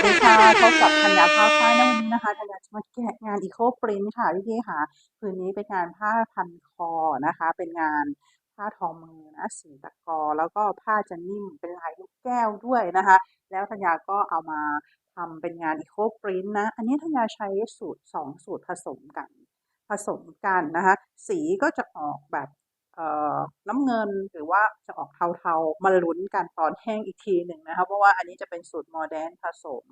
วัสดีค่ะพบกับธัญญาผ้าฝ้ายในวันนี้นะคะธัญญาจะมาแกะงานอีโคปรินท์ค่ะพี่พี่ค่ะผืนนี้เป็นงานผ้าพันคอนะคะ เป็นงานผ้าทอมือนะสีตะกอ แล้วก็ผ้าจะนิ่มเป็นลายลูกแก้วด้วยนะคะ แล้วธัญญาก็เอามาทำเป็นงานอีโคปรินท์นะ อันนี้ธัญญาใช้สูตรสองสูตรผสมกัน ผสมกันนะคะ สีก็จะออกแบบ น้ำเงินหรือว่าจะออกเทาๆ มาลุ้นกันตอนแห้งอีกทีหนึ่งนะคะเพราะว่าอันนี้จะเป็นสูตรโมเดนผสม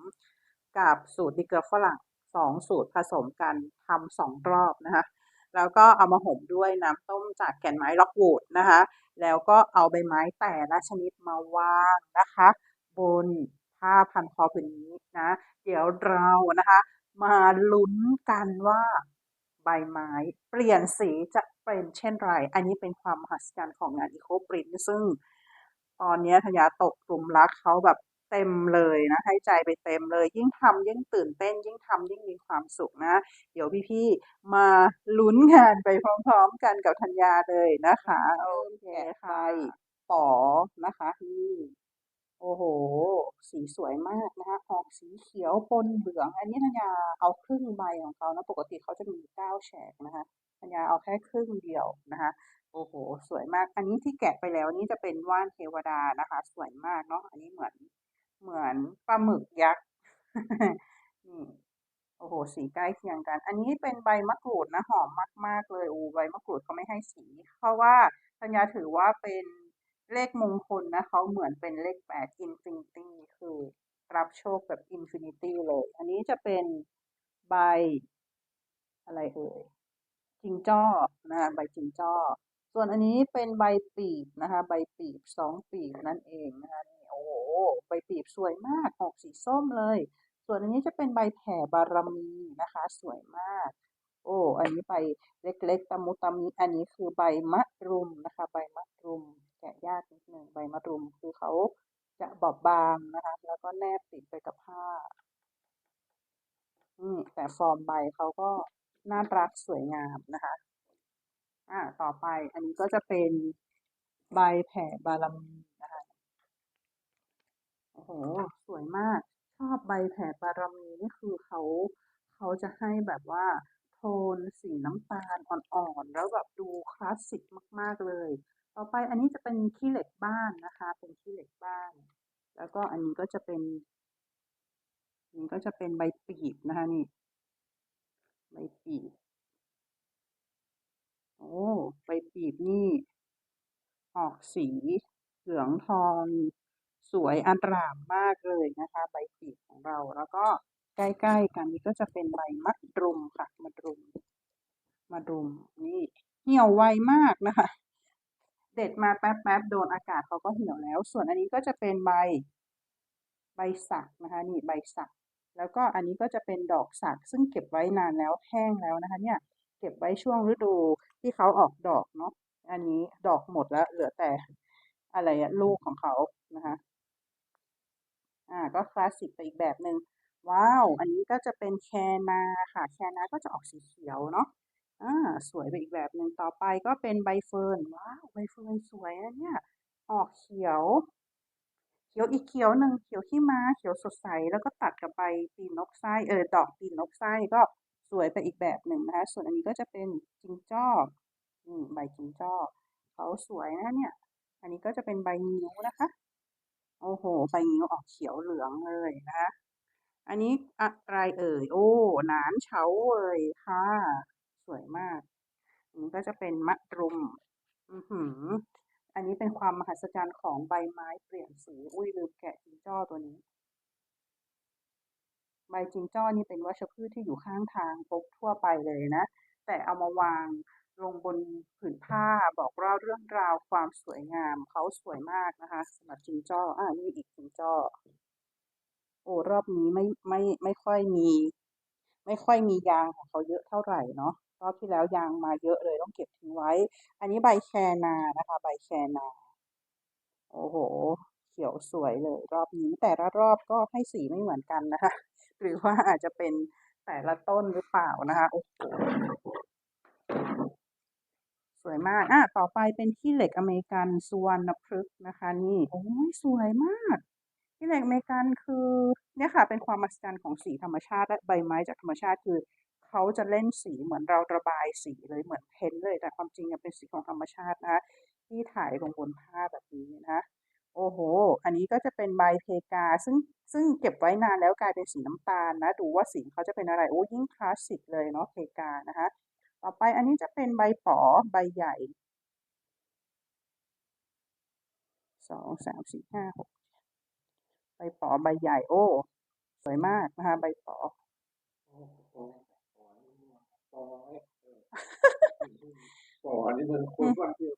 กับสูตรดิเกอร์ฝรั่งสองสูตรผสมกันทำสองรอบนะคะแล้วก็เอามาห่มด้วยน้ำต้มจากแก่นไม้ล็อกวูดนะคะ แล้วก็เอาใบไม้แต่ละชนิดมาวางนะคะ บนผ้าพันคอผืนนี้นะ เดี๋ยวเรานะคะ มาลุ้นกันว่า ใบไม้ เปลี่ยนสีจะเป็นเช่นไร อันนี้เป็นความมหัศจรรย์ของงานอีโคปรินท์ซึ่งตอนนี้ธัญญาตกกลุ่มรักเขาแบบเต็มเลยนะให้ใจไปเต็มเลย ยิ่งทำยิ่งตื่นเต้น ยิ่งทำยิ่งมีความสุขนะ เดี๋ยวพี่ๆมาลุ้นงานไปพร้อมๆกันกับธัญญาเลยนะคะ โอเคค่ะป๋อนะคะนี่ โอ้โห สีสวยมากนะคะออกสีเขียวปนเหลือง อันนี้ธัญญาเอาครึ่งใบของเขานะ ปกติเขาจะมีเก้าแฉกนะคะธัญญาเอาแค่ครึ่งเดียวนะคะ โอ้โห สวยมาก อันนี้ที่แกะไปแล้วนี่จะเป็นว่านเทวดานะคะ สวยมากเนาะ อันนี้เหมือนเหมือนปลาหมึกยักษ์ นี่ โอ้โห สีใกล้เคียงกัน อันนี้เป็นใบมะกรูดนะ หอมมาก ๆ เลย อูใบมะกรูดเขาไม่ให้สี เพราะว่าธัญญาถือว่าเป็น เลขมงคลนะเขาเหมือนเป็นเลขแปดอินฟินิตี้คือรับโชคแบบอินฟินิตี้เลย อันนี้จะเป็นใบ อะไรเอ่ยจิงจ้อนะใบจิงจ้อ ส่วนอันนี้เป็นใบปีบนะคะ ใบปีบสองปีบนั่นเองนะคะนี่โอ้โหใบปีบสวยมากออกสีส้มเลย ส่วนอันนี้จะเป็นใบแผ่บารมีนะคะ สวยมาก โอ้อันนี้ใบเล็กๆตะมุตะมิอันนี้คือใบมะรุมนะคะ ใบมะรุมะยากนิดหนึ่งใบมะรุมคือเขาจะบอบบางนะคะ แล้วก็แนบติดไปกับผ้าอืมแต่ฟอร์มใบเขาก็น่ารักสวยงามนะคะ อ่า ต่อไปอันนี้ก็จะเป็นใบแผ่บารมีนะคะโอ้โหสวยมากชอบใบแผ่บารมีนี่คือเขาเขาจะให้แบบว่าโทนสีน้ำตาลอ่อนๆ แล้วแบบดูคลาสสิกมาก ๆ เลย ต่อไปอันนี้จะเป็นขี้เหล็กบ้านนะคะ เป็นขี้เหล็กบ้าน แล้วก็อันนี้ก็จะเป็นนนี้ก็จะเป็นใบปีบนะคะนี่ ใบปีบโอ้ใบปีบนี่ ออกสีเหลืองทองสวยอารามมากเลยนะคะ ใบปีบของเราแล้วก็ใกล้ๆกันนี้ก็จะเป็นใบมะรุมค่ะมะรุมมะรุมนี่เหี่ยวไวมากนะคะ เด็ดมาแป๊บๆโดนอากาศเขาก็เหี่ยวแล้ว ส่วนอันนี้ก็จะเป็นใบใบสักนะคะนี่ใบสัก แล้วก็อันนี้ก็จะเป็นดอกสัก ซึ่งเก็บไว้นานแล้วแห้งแล้วนะคะเนี่ยเก็บไว้ช่วงฤดูที่เขาออกดอกเนาะอันนี้ดอกหมดแล้ว เหลือแต่อะไรอะลูกของเขานะคะอ่าก็คลาสสิกไปอีกแบบหนึ่งว้าว อันนี้ก็จะเป็นแคนาค่ะ แคนาก็จะออกสีเขียวเนาะ อ่าสวยไปอีกแบบหนึ่งต่อไปก็เป็นใบเฟิร์นว้าวใบเฟิร์นสวยนะเนี่ยออกเขียว เขียวอีกเขียวหนึ่งเขียวขี้ม้าเขียวสดใสแล้วก็ตัดกับใบตีนนกไส้เออดอกตีนนกไส้ก็สวยไปอีกแบบหนึ่งนะคะ ส่วนอันนี้ก็จะเป็นจิงจ้ออืมใบจิงจ้อเขาสวยนะเนี่ย อันนี้ก็จะเป็นใบงิ้วนะคะ โอ้โห ใบงิ้วออกเขียวเหลืองเลยนะคะ อันนี้อะไรเอ่ย โอ้หนานเฉาเอ่ยค่ะ สวยมาก อันนี้ ก็จะเป็นมะรุม อือหือ อันนี้เป็นความมหัศจรรย์ของใบไม้เปลี่ยนสี อุ้ยลืมแกะจิงจ้อตัวนี้ ใบจิงจ้อนี่เป็นวัชพืชที่อยู่ข้างทางพบทั่วไปเลยนะ แต่เอามาวางลงบนผืนผ้าบอกเล่าเรื่องราวความสวยงาม เขาสวยมากนะคะสำหรับจิงจ้อ อ่านี่อีกจิงจ้อ โอ้รอบนี้ไม่ไม่ไม่ค่อยมี ไม่ค่อยมียางของเขาเยอะเท่าไหร่เนาะ รอบที่แล้วยางมาเยอะเลยต้องเก็บทิ้งไว้ อันนี้ใบแคนานะคะ ใบแคนา โอ้โห เขียวสวยเลยรอบนี้แต่ละรอบก็ให้สีไม่เหมือนกันนะคะ หรือว่าอาจจะเป็นแต่ละต้นหรือเปล่านะคะโอ้โหสวยมากอะต่อไปเป็นขี้เหล็กอเมริกันสุวรรณพฤกษ์นะคะ นี่โอ้ยสวยมากอิเหล็กอเมริกันคือเนี่ยค่ะ เป็นความมหัศจรรย์ของสีธรรมชาติและใบไม้จากธรรมชาติคือ เขาจะเล่นสีเหมือนเราระบายสีเลยเหมือนเพ้นเลย แต่ความจริงอะเป็นสีของธรรมชาตินะคะที่ถ่ายลงบนผ้าแบบนี้นะโอ้โห อันนี้ก็จะเป็นใบเพกา ซึ่งซึ่งเก็บไว้นานแล้วกลายเป็นสีน้ำตาลนะ ดูว่าสีเขาจะเป็นอะไร โอ้ยิ่งคลาสสิกเลยเนาะเพกานะคะ ต่อไปอันนี้จะเป็นใบป๋อใบใหญ่สองสามสี่ห้าหกใบป๋อใบใหญ่ โอ้ สวยมากนะคะ ใบป๋อ ปอนี่มันคนบ้านที่คนปอ